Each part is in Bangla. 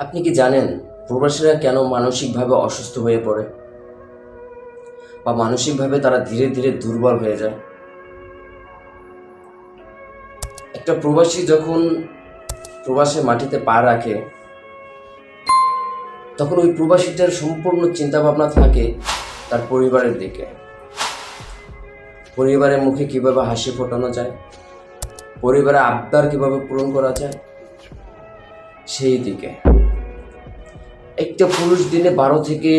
আপনি কি জানেন প্রবাসীরা কেন মানসিকভাবে অসুস্থ হয়ে পড়ে? বা মানসিকভাবে তারা ধীরে ধীরে দুর্বল হয়ে যায়? একটা প্রবাসী যখন প্রবাসের মাটিতে পা রাখে, তখন ওই প্রবাসীটার সম্পূর্ণ চিন্তা ভাবনা থাকে তার পরিবারের দিকে। পরিবারের মুখে কীভাবে হাসি ফোটানো যায়? পরিবারের আবদার কীভাবে পূরণ করা যায়? সেই দিকে। একটা পুরুষ দিনে বারো থেকে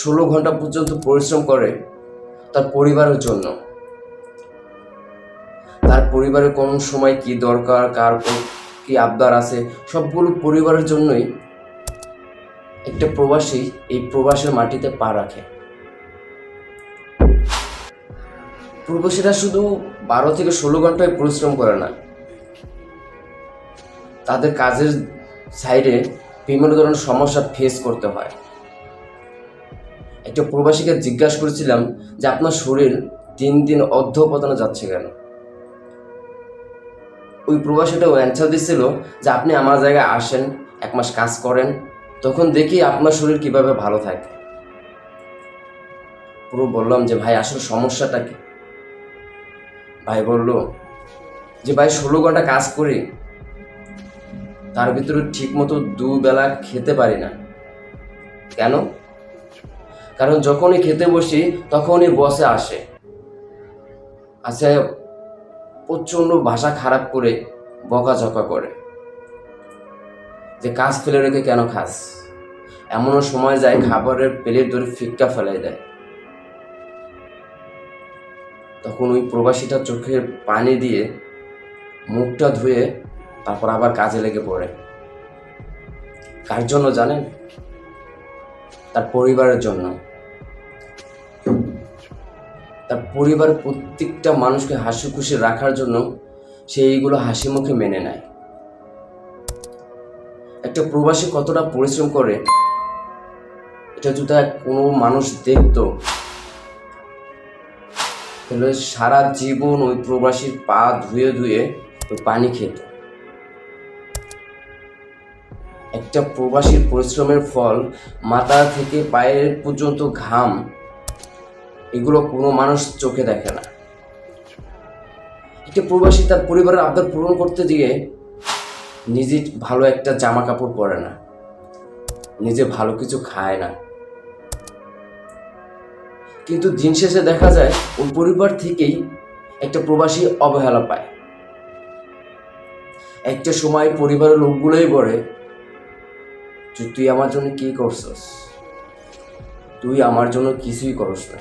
ষোলো ঘণ্টা পর্যন্ত পরিশ্রম করে তার পরিবারের জন্য। তার পরিবারের কোন সময় কি দরকার, কার কি আবদার আছে, সবগুলো পরিবারের জন্যই একটা প্রবাসী এই প্রবাসের মাটিতে পা রাখে। প্রবাসীরা শুধু বারো থেকে ষোলো ঘন্টায় পরিশ্রম করে না। তাদের কাজের সাইডে বিভিন্ন ধরনের সমস্যা ফেস করতে হয়। একটা প্রবাসীকে জিজ্ঞাসা করেছিলাম যে, আপনার শরীর দিন দিন অধ্যপতনে যাচ্ছে কেন? ওই প্রবাসীটাও অ্যান্সার দিচ্ছিল যে, আপনি আমার জায়গায় আসেন, এক মাস কাজ করেন, তখন দেখি আপনার শরীর কীভাবে ভালো থাকে। পুরো বললাম যে, ভাই, আসলে সমস্যাটা কি? ভাই বলল যে, ভাই, ষোলো ঘণ্টা কাজ করি তার ভিতরে ঠিক মতো দুবেলা খেতে পারি না। কেন? কারণ যখনই খেতে বসি, তখনই বসে আসে। আসে প্রচণ্ড ভাষা খারাপ করে, বকাঝকা করে। যে কাজ ফেলে রেখে কেন খাস? এমনও সময় যায় খাবারের প্লেট ধরে ফিক্কা ফেলাই দেয়। তখন ওই প্রবাসীটা চোখের পানি দিয়ে মুখটা ধুয়ে তারপর আবার কাজে লেগে পড়ে। কার জন্য জানেন? তার পরিবারের জন্য। তার পরিবারের প্রত্যেকটা মানুষকে হাসি খুশি রাখার জন্য সে এইগুলো হাসি মুখে মেনে নেয়। একটা প্রবাসী কতটা পরিশ্রম করে, এটা যদি কোনো মানুষ দেখতো, তাহলে সারা জীবন ওই প্রবাসীর পা ধুয়ে ধুয়ে ওই পানি খেত। একটা প্রবাসীর পরিশ্রমের ফল মাথা থেকে পায়ের পর্যন্ত ঘাম, এগুলো কোনো মানুষ চোখে দেখে না। একটা প্রবাসী তার পরিবারের আবদার পূরণ করতে গিয়ে নিজে ভালো একটা জামা কাপড় পরে না, নিজে ভালো কিছু খায় না। কিন্তু দিন শেষে দেখা যায়, ওই পরিবার থেকেই একটা প্রবাসী অবহেলা পায়। একটা সময় পরিবারের লোকগুলোই বলে যে তুই আমার জন্য কি করছস? তুই আমার জন্য কিছুই করস না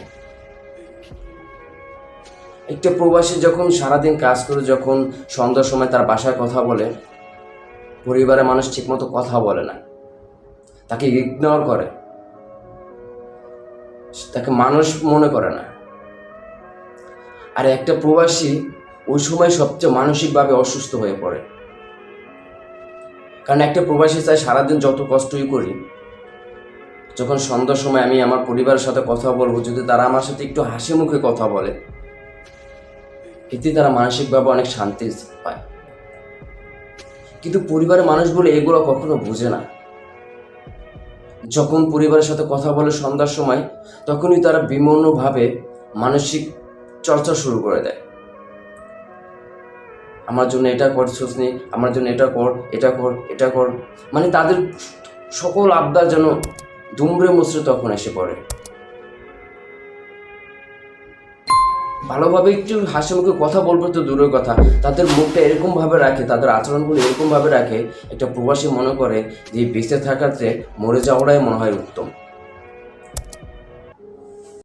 একটা প্রবাসী যখন সারাদিন কাজ করে, যখন সন্ধ্যার সময় তার বাসায় কথা বলে, পরিবারের মানুষ ঠিকমতো কথা বলে না। তাকে ইগনোর করে। তাকে মানুষ মনে করে না। আর একটা প্রবাসী ওই সময় সবচেয়ে মানসিকভাবে অসুস্থ হয়ে পড়ে। কারণ একটা প্রবাসী চাই সারাদিন যত কষ্টই করি, যখন সন্ধ্যার সময় আমি আমার পরিবারের সাথে কথা বলব, যদি তারা আমার সাথে একটু হাসি মুখে কথা বলে এতে তারা মানসিকভাবে অনেক শান্তি পায়। কিন্তু পরিবারের মানুষগুলো এগুলো কখনো বোঝে না। যখন পরিবারের সাথে কথা বলে সন্ধ্যার সময়, তখনই তারা বিমর্ণভাবে মানসিক চর্চা শুরু করে দেয়। আমার জন্য এটা করছিস নি আমার জন্য এটা কর এটা কর এটা কর। মানে তাদের সকল আবদার যেন দুমড়ে মুচড়ে তখন এসে পড়ে। ভালোভাবে একটু হাসি মুখে কথা বলব তো দূরের কথা। তাদের মুখটা এরকমভাবে রাখে, তাদের আচরণগুলো এরকমভাবে রাখে, একটা প্রবাসী মনে করে যে বেঁচে থাকার চেয়ে মরে যাওয়াটাই মনে হয় উত্তম।